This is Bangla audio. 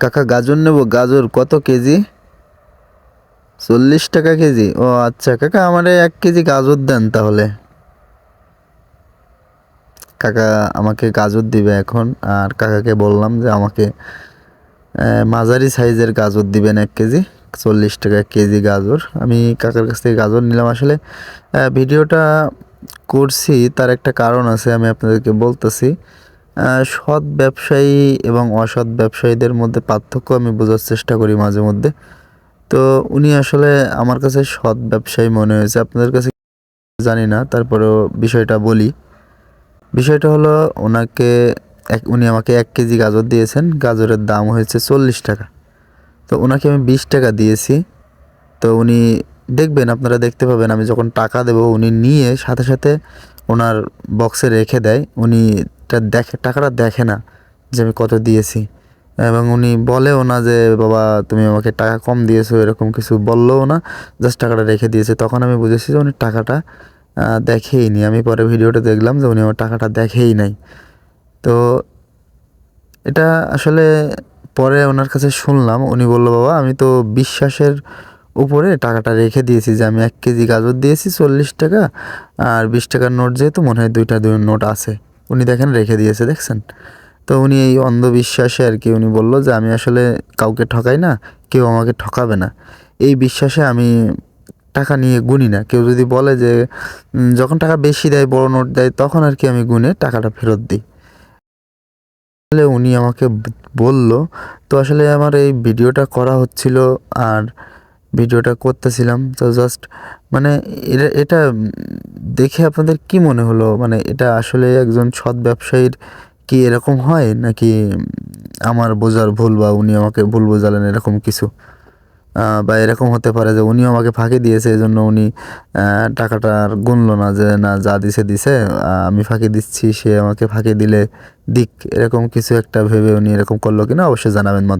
কাকা গাজর নেব, গাজর কত কেজি? চল্লিশ টাকা কেজি। ও আচ্ছা কাকা আমারে এক কেজি গাজর দেন তাহলে। কাকা আমাকে গাজর দিবে এখন, আর কাকাকে বললাম যে আমাকে মাঝারি সাইজের গাজর দিবেন এক কেজি, চল্লিশ টাকা কেজি গাজর। আমি কাকার কাছ থেকে গাজর নিলাম। আসলে ভিডিওটা করছি, তার একটা কারণ আছে, আমি আপনাদেরকে বলতেছি। সৎ ব্যবসায়ী এবং অসৎ ব্যবসায়ীদের মধ্যে পার্থক্য আমি বোঝার চেষ্টা করি মাঝে মধ্যে। তো উনি আসলে আমার কাছে সৎ ব্যবসায়ী মনে হয়েছে। আপনাদের কাছে জানি না, তারপরেও বিষয়টা বলি। বিষয়টা হলো ওনাকে এক, উনি আমাকে এক কেজি গাজর দিয়েছেন। গাজরের দাম হয়েছে চল্লিশ টাকা। তো ওনাকে আমি বিশ টাকা দিয়েছি। তো উনি দেখবেন, আপনারা দেখতে পাবেন, আমি যখন টাকা দেবো, উনি নিয়ে সাথে সাথে ওনার বক্সে রেখে দেয়। উনি দেখে, টাকাটা দেখে না যে আমি কত দিয়েছি। এবং উনি বলেও না যে, বাবা, তুমি আমাকে টাকা কম দিয়েছ, এরকম কিছু বললেও না, জাস্ট টাকাটা রেখে দিয়েছে। তখন আমি বুঝেছি যে উনি টাকাটা দেখেই নি আমি পরে ভিডিওটা দেখলাম যে উনি আমার টাকাটা দেখেই নাই। তো এটা আসলে পরে ওনার কাছে শুনলাম। উনি বলল, বাবা, আমি তো বিশ্বাসের উপরে টাকাটা রেখে দিয়েছি যে আমি এক কেজি গাজর দিয়েছি চল্লিশ টাকা, আর বিশ টাকার নোট যেহেতু মনে হয় দুইটা দুই নোট আছে। উনি দেখেন, রেখে দিয়েছে, দেখছেন? তো উনি এই অন্ধবিশ্বাসে আর কি উনি বলল যে, আমি আসলে কাউকে ঠকাই না, কেউ আমাকে ঠকাবে না। এই বিশ্বাসে আমি টাকা নিয়ে গুনি না। কেউ যদি বলে যে যখন টাকা বেশি দেয়, বড় নোট দেয়, তখন আর কি আমি গুনে টাকাটা ফেরত দিই। আসলে উনি আমাকে বলল, তো আসলে আমার এই ভিডিওটা করা হচ্ছিল আর ভিডিওটা করতেছিলাম, তো জাস্ট মানে এটা এটা দেখে আপনাদের কি মনে হলো? মানে এটা আসলে একজন সৎ ব্যবসায়ীর কি এরকম হয়, নাকি আমার বোঝার ভুল বা উনি আমাকে ভুল বোঝালেন এরকম কিছু? বা এরকম হতে পারে যে উনিও আমাকে ফাঁকি দিয়েছে এই জন্য উনি টাকাটা আর গুনলো না যে না, যা দিছে দিছে আমি ফাঁকি দিচ্ছি, সে আমাকে ফাঁকি দিলে দিক। এরকম কিছু একটা ভেবে উনি এরকম করল কিনা? অবশ্যই জানাবেন